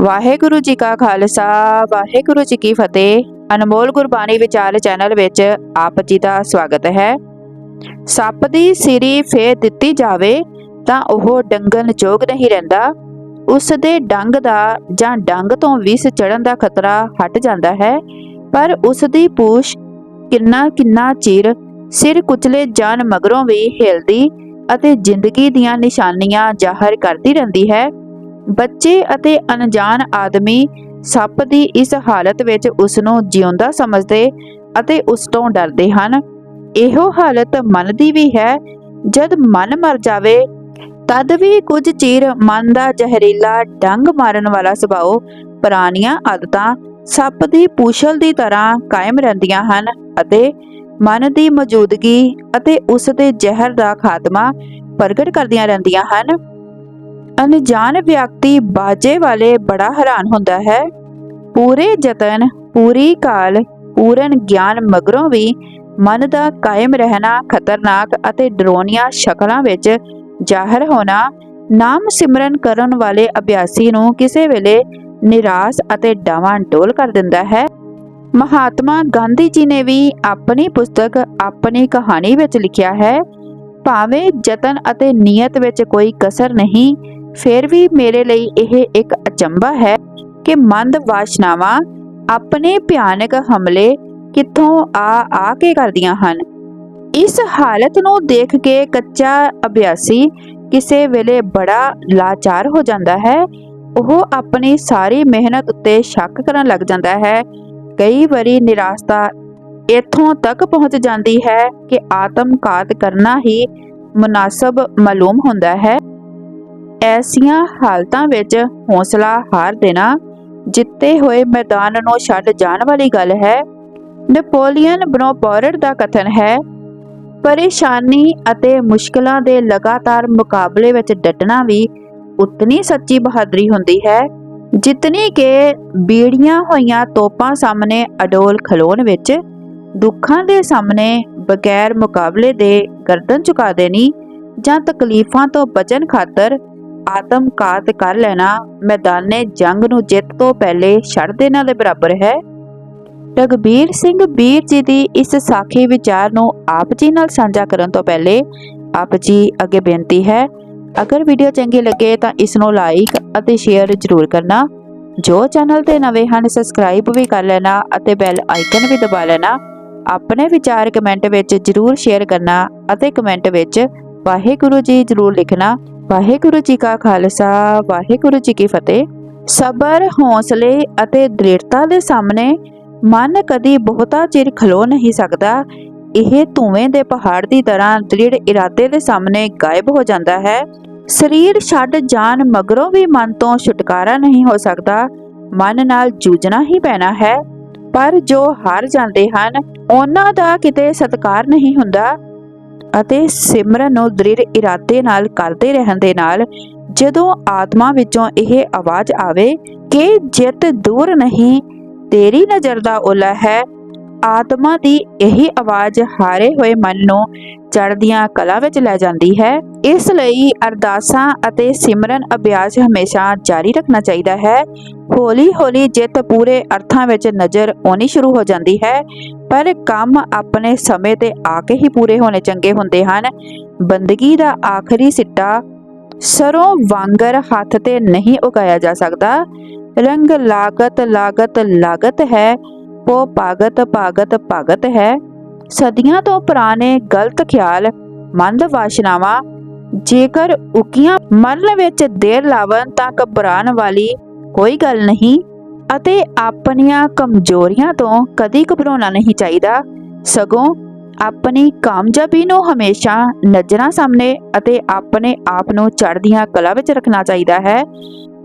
ਵਾਹਿਗੁਰੂ ਜੀ ਕਾ ਖਾਲਸਾ, ਵਾਹਿਗੁਰੂ ਜੀ ਕੀ ਫਤਿਹ। ਅਨਮੋਲ ਗੁਰਬਾਣੀ ਵਿਚਾਰ ਚੈਨਲ ਵਿੱਚ ਆਪ ਜੀ ਦਾ ਸਵਾਗਤ ਹੈ। ਸੱਪ ਦੀ ਸਿਰੀ ਫੇਰ ਦਿੱਤੀ ਜਾਵੇ ਤਾਂ ਉਹ ਡੰਗਣ ਯੋਗ ਨਹੀਂ ਰਹਿੰਦਾ। ਉਸ ਦੇ ਡੰਗ ਦਾ ਜਾਂ ਡੰਗ ਤੋਂ ਵਿਸ ਚੜਨ ਦਾ ਖਤਰਾ ਹਟ ਜਾਂਦਾ ਹੈ। ਪਰ ਉਸ ਦੀ ਪੂਛ ਕਿੰਨਾ ਕਿੰਨਾ ਚਿਰ ਸਿਰ ਕੁਚਲੇ ਜਾਣ ਮਗਰੋਂ ਵੀ ਹਿਲਦੀ ਅਤੇ ਜ਼ਿੰਦਗੀ ਦੀਆਂ ਨਿਸ਼ਾਨੀਆਂ ਜ਼ਾਹਰ ਕਰਦੀ ਰਹਿੰਦੀ ਹੈ ਬੱਚੇ ਅਤੇ ਅਣਜਾਣ ਆਦਮੀ ਸੱਪ ਦੀ ਇਸ ਹਾਲਤ ਵਿੱਚ ਉਸ ਨੂੰ ਜਿਉਂਦਾ ਸਮਝਦੇ ਅਤੇ ਉਸ ਤੋਂ ਡਰਦੇ ਹਨ। ਇਹੋ ਹਾਲਤ ਮਨ ਦੀ ਵੀ ਹੈ। ਜਦ ਮਨ ਮਰ ਜਾਵੇ, ਤਦ ਵੀ ਕੁਝ ਚਿਰ ਮਨ ਦਾ ਜ਼ਹਿਰੀਲਾ ਡੰਗ ਮਾਰਨ ਵਾਲਾ ਸੁਭਾਅ ਪੁਰਾਣੀਆਂ ਆਦਤਾਂ ਸੱਪ ਦੀ ਪੂਛਲ ਦੀ ਤਰ੍ਹਾਂ ਕਾਇਮ ਰਹਿੰਦੀਆਂ ਹਨ ਅਤੇ ਮਨ ਦੀ ਮੌਜੂਦਗੀ ਅਤੇ ਉਸ ਦੇ ਜ਼ਹਿਰ ਦਾ ਖਾਤਮਾ ਪ੍ਰਗਟ ਕਰਦੀਆਂ ਰਹਿੰਦੀਆਂ ਹਨ। ਅਣਜਾਣ ਵਿਅਕਤੀ ਬਾਜੇ ਵਾਲੇ ਬੜਾ ਹੈਰਾਨ ਹੁੰਦਾ ਹੈ। ਪੂਰੇ ਯਤਨ, ਪੂਰੀ ਕਾਲ, ਪੂਰਨ ਗਿਆਨ ਮਗਰੋਂ ਵੀ ਮਨ ਦਾ ਕਾਇਮ ਰਹਿਣਾ ਖਤਰਨਾਕ ਅਤੇ ਡਰੋਨੀਆਂ ਸ਼ਕਲਾਂ ਵਿੱਚ ਜ਼ਾਹਰ ਹੋਣਾ, ਨਾਮ ਸਿਮਰਨ ਕਰਨ ਵਾਲੇ ਅਭਿਆਸੀ ਨੂੰ ਕਿਸੇ ਵੇਲੇ ਨਿਰਾਸ਼ ਅਤੇ ਡਾਵਾਂ ਡੋਲ ਕਰ ਦਿੰਦਾ ਹੈ। ਮਹਾਤਮਾ ਗਾਂਧੀ ਜੀ ਨੇ ਵੀ ਆਪਣੀ ਪੁਸਤਕ, ਆਪਣੀ ਕਹਾਣੀ ਵਿੱਚ ਲਿਖਿਆ ਹੈ, ਭਾਵੇਂ ਯਤਨ ਅਤੇ ਨੀਅਤ ਵਿੱਚ ਕੋਈ ਕਸਰ ਨਹੀਂ ਫਿਰ ਵੀ ਮੇਰੇ ਲਈ ਇਹ ਇੱਕ ਅਚੰਭਾ ਹੈ ਕਿ ਮੰਦ ਵਾਸ਼ਨਾਵਾਂ ਆਪਣੇ ਭਿਆਨਕ ਹਮਲੇ ਕਿੱਥੋਂ ਆ ਆ ਕੇ ਕਰਦੀਆਂ ਹਨ। ਇਸ ਹਾਲਤ ਨੂੰ ਦੇਖ ਕੇ ਕੱਚਾ ਅਭਿਆਸੀ ਕਿਸੇ ਵੇਲੇ ਬੜਾ ਲਾਚਾਰ ਹੋ ਜਾਂਦਾ ਹੈ। ਉਹ ਆਪਣੀ ਸਾਰੀ ਮਿਹਨਤ ਉੱਤੇ ਸ਼ੱਕ ਕਰਨ ਲੱਗ ਜਾਂਦਾ ਹੈ। ਕਈ ਵਾਰੀ ਨਿਰਾਸ਼ਤਾ ਇੱਥੋਂ ਤੱਕ ਪਹੁੰਚ ਜਾਂਦੀ ਹੈ ਕਿ ਆਤਮਘਾਤ ਕਰਨਾ ਹੀ ਮੁਨਾਸਬ ਮਾਲੂਮ ਹੁੰਦਾ ਹੈ। ਐਸੀਆਂ ਹਾਲਤਾਂ ਵਿੱਚ ਹੌਸਲਾ ਹਾਰ ਦੇਣਾ, ਜਿੱਤੇ ਹੋਏ ਮੈਦਾਨ ਨੂੰ ਛੱਡ ਜਾਣ ਵਾਲੀ ਗੱਲ ਹੈ। ਨੈਪੋਲੀਅਨ ਬੋਨਾਪਾਰਟ ਦਾ ਕਥਨ ਹੈ, ਪਰੇਸ਼ਾਨੀ ਅਤੇ ਮੁਸ਼ਕਲਾਂ ਦੇ ਲਗਾਤਾਰ ਮੁਕਾਬਲੇ ਵਿੱਚ ਡਟਣਾ ਵੀ ਉਤਨੀ ਸੱਚੀ ਬਹਾਦਰੀ ਹੁੰਦੀ ਹੈ, ਜਿਤਨੀ ਕਿ ਬੀੜੀਆਂ ਹੋਈਆਂ ਤੋਪਾਂ ਸਾਹਮਣੇ ਅਡੋਲ ਖਲੋਣ ਵਿੱਚ, ਦੁੱਖਾਂ ਦੇ ਸਾਹਮਣੇ ਬਗੈਰ ਮੁਕਾਬਲੇ ਦੇ ਗਰਦਨ ਝੁਕਾ ਦੇਣੀ ਜਾਂ ਤਕਲੀਫਾਂ ਤੋਂ ਬਚਣ ਖਾਤਰ ਆਤਮਘਾਤ ਕਰ ਲੈਣਾ ਮੈਦਾਨੇ ਜੰਗ ਨੂੰ ਜਿੱਤ ਤੋਂ ਪਹਿਲੇ ਛੱਡ ਦੇਣਾ ਦੇ ਬਰਾਬਰ ਹੈ। ਰਗਬੀਰ ਸਿੰਘ ਵੀਰ ਜੀ ਦੀ ਇਸ ਸਾਖੀ ਵਿਚਾਰ ਨੂੰ ਆਪ ਜੀ ਨਾਲ ਸਾਂਝਾ ਕਰਨ ਤੋਂ ਪਹਿਲੇ ਆਪ ਜੀ ਅੱਗੇ ਬੇਨਤੀ ਹੈ, ਅਗਰ ਵੀਡੀਓ ਚੰਗੀ ਲੱਗੇ ਤਾਂ ਇਸ ਨੂੰ ਲਾਈਕ ਅਤੇ ਸ਼ੇਅਰ ਜ਼ਰੂਰ ਕਰਨਾ। ਜੋ ਚੈਨਲ ਤੇ ਨਵੇਂ ਹਨ ਸਬਸਕ੍ਰਾਈਬ ਵੀ ਕਰ ਲੈਣਾ ਅਤੇ ਬੈਲ ਆਈਕਨ ਵੀ ਦਬਾ ਲੈਣਾ। ਆਪਣੇ ਵਿਚਾਰ ਕਮੈਂਟ ਵਿੱਚ ਜ਼ਰੂਰ ਸ਼ੇਅਰ ਕਰਨਾ ਅਤੇ ਕਮੈਂਟ ਵਿੱਚ ਵਾਹਿਗੁਰੂ ਜੀ ਜ਼ਰੂਰ ਲਿਖਣਾ। ਵਾਹਿਗੁਰੂ ਜੀ ਕਾ ਖਾਲਸਾ, ਵਾਹਿਗੁਰੂ ਜੀ ਕੀ ਫਤਿਹ। ਸਬਰ, ਹੌਸਲੇ ਅਤੇ ਦ੍ਰਿੜਤਾ ਦੇ ਸਾਹਮਣੇ ਮਨ ਕਦੀ ਬਹੁਤਾ ਚਿਰ ਖਲੋ ਨਹੀਂ ਸਕਦਾ। ਇਹ ਧੂਵੇਂ ਦੇ ਪਹਾੜ ਦੀ ਤਰ੍ਹਾਂ ਦ੍ਰਿੜ ਇਰਾਦੇ ਦੇ ਸਾਹਮਣੇ ਗਾਇਬ ਹੋ ਜਾਂਦਾ ਹੈ। ਸਰੀਰ ਛੱਡ ਜਾਣ ਮਗਰੋਂ ਵੀ ਮਨ ਤੋਂ ਛੁਟਕਾਰਾ ਨਹੀਂ ਹੋ ਸਕਦਾ। ਮਨ ਨਾਲ ਜੂਝਣਾ ਹੀ ਪੈਣਾ ਹੈ। ਪਰ ਜੋ ਹਾਰ ਜਾਂਦੇ ਹਨ, ਉਹਨਾਂ ਦਾ ਕਿਤੇ ਸਤਕਾਰ ਨਹੀਂ ਹੁੰਦਾ। ਅਤੇ ਸਿਮਰਨ ਨੂੰ ਦ੍ਰਿੜ ਇਰਾਦੇ ਨਾਲ ਕਰਦੇ ਰਹਿਣ ਦੇ ਨਾਲ ਜਦੋਂ ਆਤਮਾ ਵਿੱਚੋਂ ਇਹ ਆਵਾਜ਼ ਆਵੇ ਕਿ ਜਿੱਤ ਦੂਰ ਨਹੀਂ, ਤੇਰੀ ਨਜ਼ਰ ਦਾ ਓਲਾ ਹੈ ਆਤਮਾ ਦੀ ਇਹੀ ਆਵਾਜ਼ ਹਾਰੇ ਹੋਏ ਮਨ ਨੂੰ ਚੜ੍ਹਦੀਆਂ ਕਲਾ ਵਿੱਚ ਲੈ ਜਾਂਦੀ ਹੈ। ਇਸ ਲਈ ਅਰਦਾਸਾਂ ਅਤੇ ਸਿਮਰਨ ਅਭਿਆਸ ਹਮੇਸ਼ਾ ਜਾਰੀ ਰੱਖਣਾ ਚਾਹੀਦਾ ਹੈ। ਹੌਲੀ-ਹੌਲੀ ਜਿੱਤ ਪੂਰੇ ਅਰਥਾਂ ਵਿੱਚ ਨਜ਼ਰ ਆਉਣੀ ਸ਼ੁਰੂ ਹੋ ਜਾਂਦੀ ਹੈ। ਪਰ ਕੰਮ ਆਪਣੇ ਸਮੇਂ ਤੇ ਆ ਕੇ ਹੀ ਪੂਰੇ ਹੋਣੇ ਚੰਗੇ ਹੁੰਦੇ ਹਨ। ਬੰਦਗੀ ਦਾ ਆਖਰੀ ਸਿੱਟਾ ਸਰੋਂ ਵਾਂਗਰ ਹੱਥ ਤੇ ਨਹੀਂ ਉਗਾਇਆ ਜਾ ਸਕਦਾ। ਰੰਗ ਲਾਗਤ ਲਾਗਤ ਲਾਗਤ ਹੈ। ਪੋ ਪਾਗਤ ਪਾਗਤ ਭਗਤ ਹੈ। ਸਦੀਆਂ ਤੋਂ ਪੁਰਾਣੇ ਗਲਤ ਖਿਆਲ, ਮੰਦ ਵਾਸ਼ਨਾਵਾਂ, ਜੇਕਰ ਉਕੀਆਂ ਮਰਨ ਵਿੱਚ ਦੇਰ ਲਾਵਣ ਤਾਂ ਘਬਰਾਉਣ ਵਾਲੀ ਕੋਈ ਗੱਲ ਨਹੀਂ ਅਤੇ ਆਪਣੀਆਂ ਕਮਜ਼ੋਰੀਆਂ ਤੋਂ ਕਦੀ ਘਬਰਾਉਣਾ ਨਹੀਂ ਚਾਹੀਦਾ। ਸਗੋਂ ਆਪਣੀ ਕਾਮਯਾਬੀ ਨੂੰ ਹਮੇਸ਼ਾ ਨਜ਼ਰਾਂ ਸਾਹਮਣੇ ਅਤੇ ਆਪਣੇ ਆਪ ਨੂੰ ਚੜ੍ਹਦੀਆਂ ਕਲਾ ਵਿੱਚ ਰੱਖਣਾ ਚਾਹੀਦਾ ਹੈ।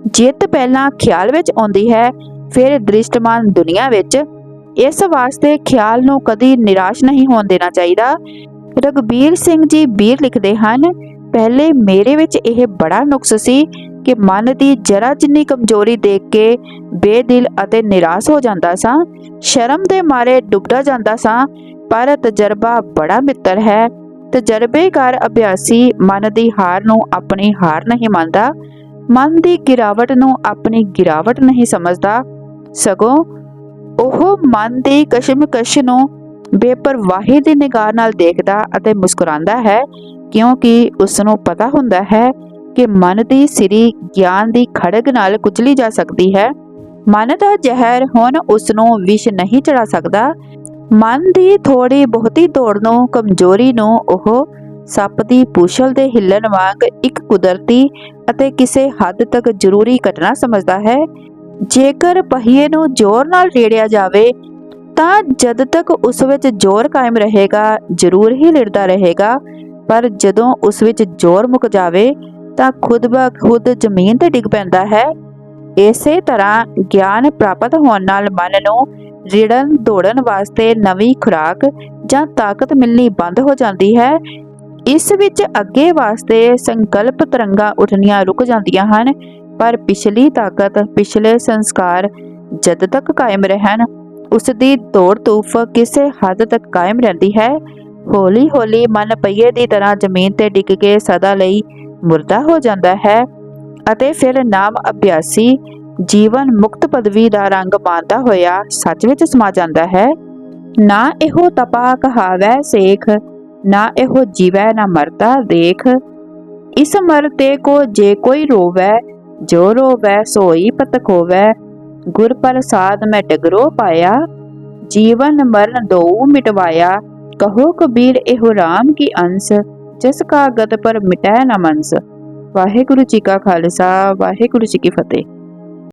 ਜਿੱਤ ਪਹਿਲਾਂ ਖਿਆਲ ਵਿੱਚ ਆਉਂਦੀ ਹੈ, ਫਿਰ ਦ੍ਰਿਸ਼ਟਮਾਨ ਦੁਨੀਆ ਵਿੱਚ ਇਸ ਵਾਸਤੇ ਖਿਆਲ ਨੂੰ ਕਦੀ ਨਿਰਾਸ਼ ਨਹੀਂ ਹੋਣ ਦੇਣਾ ਚਾਹੀਦਾ। ਰਗਬੀਰ ਸਿੰਘ ਜੀ ਵੀਰ ਲਿਖਦੇ ਹਨ, ਪਹਿਲੇ ਮੇਰੇ ਵਿੱਚ ਇਹ ਬੜਾ ਨੁਕਸ ਸੀ ਕਿ ਮਨ ਦੀ ਜਰਾ ਜਿੰਨੀ ਕਮਜ਼ੋਰੀ ਦੇਖ ਕੇ ਬੇਦਿਲ ਅਤੇ ਨਿਰਾਸ਼ ਹੋ ਜਾਂਦਾ ਸਾਂ, ਸ਼ਰਮ ਦੇ ਮਾਰੇ ਡੁੱਬਦਾ ਜਾਂਦਾ ਸਾਂ, ਪਰ ਤਜਰਬਾ ਬੜਾ ਮਿੱਤਰ ਹੈ। ਤਜਰਬੇਕਾਰ ਅਭਿਆਸੀ ਮਨ ਦੀ ਹਾਰ ਨੂੰ ਆਪਣੀ ਹਾਰ ਨਹੀਂ ਮੰਨਦਾ। ਮਨ ਦੀ ਗਿਰਾਵਟ ਨੂੰ ਆਪਣੀ ਗਿਰਾਵਟ ਨਹੀਂ ਸਮਝਦਾ। ਸਗੋਂ ਉਹ ਮਨ ਦੀ ਕਸ਼ਮਕਸ਼ ਨੂੰ ਬੇਪਰਵਾਹੀ ਦੀ ਨਿਗਾਹ ਨਾਲ ਦੇਖਦਾ ਅਤੇ ਮੁਸਕਰਾਉਂਦਾ ਹੈ, ਕਿਉਂਕਿ ਉਸ ਨੂੰ ਪਤਾ ਹੁੰਦਾ ਹੈ ਕਿ ਮਨ ਦੀ ਸਿਰੀ ਗਿਆਨ ਦੀ ਖੜਗ ਨਾਲ ਕੁਚਲੀ ਜਾ ਸਕਦੀ ਹੈ। ਮਨ ਦਾ ਜ਼ਹਿਰ ਹੁਣ ਉਸ ਨੂੰ ਵਿਸ਼ ਨਹੀਂ ਚੜਾ ਸਕਦਾ। ਮਨ ਦੀ ਥੋੜੀ ਬਹੁਤੀ ਦੌੜ ਨੂੰ, ਕਮਜ਼ੋਰੀ ਨੂੰ ਉਹ ਸੱਪ ਦੀ ਪੂਛਲ ਦੇ ਹਿੱਲਣ ਵਾਂਗ ਇੱਕ ਕੁਦਰਤੀ ਅਤੇ ਕਿਸੇ ਹੱਦ ਤੱਕ ਜ਼ਰੂਰੀ ਘਟਨਾ ਸਮਝਦਾ ਹੈ। ਜੇਕਰ ਪਹੀਏ ਨੂੰ ਜ਼ੋਰ ਨਾਲ ਰੇੜਿਆ ਜਾਵੇ, ਤਾਂ ਜਦ ਤੱਕ ਉਸ ਵਿੱਚ ਜ਼ੋਰ ਕਾਇਮ ਰਹੇਗਾ, ਜ਼ਰੂਰ ਹੀ ਲਿੜਦਾ ਰਹੇਗਾ। ਪਰ ਜਦੋਂ ਉਸ ਵਿੱਚ ਜ਼ੋਰ ਮੁੱਕ ਜਾਵੇ, ਤਾਂ ਖੁਦ ਬਾ ਖੁਦ ਜ਼ਮੀਨ ਤੇ ਡਿੱਗ ਪੈਂਦਾ ਹੈ। ਇਸੇ ਤਰ੍ਹਾਂ ਗਿਆਨ ਪ੍ਰਾਪਤ ਹੋਣ ਨਾਲ ਮਨ ਨੂੰ ਰਿੜਨ ਦੌੜਨ ਵਾਸਤੇ ਨਵੀਂ ਖੁਰਾਕ ਜਾਂ ਤਾਕਤ ਮਿਲਣੀ ਬੰਦ ਹੋ ਜਾਂਦੀ ਹੈ। ਇਸ ਵਿੱਚ ਅੱਗੇ ਵਾਸਤੇ ਸੰਕਲਪ ਤਰੰਗਾਂ ਉੱਠਣੀਆਂ ਰੁਕ ਜਾਂਦੀਆਂ ਹਨ। ਪਰ ਪਿਛਲੀ ਤਾਕਤ, ਪਿਛਲੇ ਸੰਸਕਾਰ ਜਦ ਤੱਕ ਕਾਇਮ ਰਹਿਣ ਉਸ ਦੀ ਦੌੜ ਤੂਫ ਕਿਸੇ ਹੱਦ ਤੱਕ ਕਾਇਮ ਰਹਿੰਦੀ ਹੈ। ਹੌਲੀ ਹੌਲੀ ਮਨ ਪਈਏ ਦੀ ਤਰ੍ਹਾਂ ਜ਼ਮੀਨ ਤੇ ਡਿੱਗ ਕੇ ਸਦਾ ਲਈ ਮੁਰਦਾ ਹੋ ਜਾਂਦਾ ਹੈ ਅਤੇ ਫਿਰ ਨਾਮ ਅਭਿਆਸੀ ਜੀਵਨ ਮੁਕਤ ਪਦਵੀ ਦਾ ਰੰਗ ਮਾਨਦਾ ਹੋਇਆ ਸੱਚ ਵਿੱਚ ਸਮਾ ਜਾਂਦਾ ਹੈ। ਨਾ ਇਹੋ ਤਪਾ ਕਹਾਵੈ ਸੇਖ, ਨਾ ਇਹੋ ਜੀਵੈ ਨਾ ਮਰਦਾ ਦੇਖ। ਇਸ ਮਰ ਤੇ ਕੋ ਜੇ ਕੋਈ ਰੋਵੈ ਜੋ ਰੋਵੈ, ਸੋਈ ਪਤ ਖੋਵੈ ਗੁਰ ਪ੍ਰਸਾਦ ਮੈਂ ਡਗਰੋ ਪਾਇਆ, ਜੀਵਨ ਮਰਨ ਦੋ ਮਿਟਵਾਇਆ। ਕਹੋ ਕਬੀਰ, ਇਹੋ ਰਾਮ ਕੀ ਅੰਸ? ਜਿਸ ਕਾ ਗਤ ਪਰ ਮਿਟੈ ਨਾ ਮਨਸ ਵਾਹਿਗੁਰੂ ਜੀ ਕਾ ਖਾਲਸਾ, ਵਾਹਿਗੁਰੂ ਜੀ ਕੀ ਫਤਿਹ।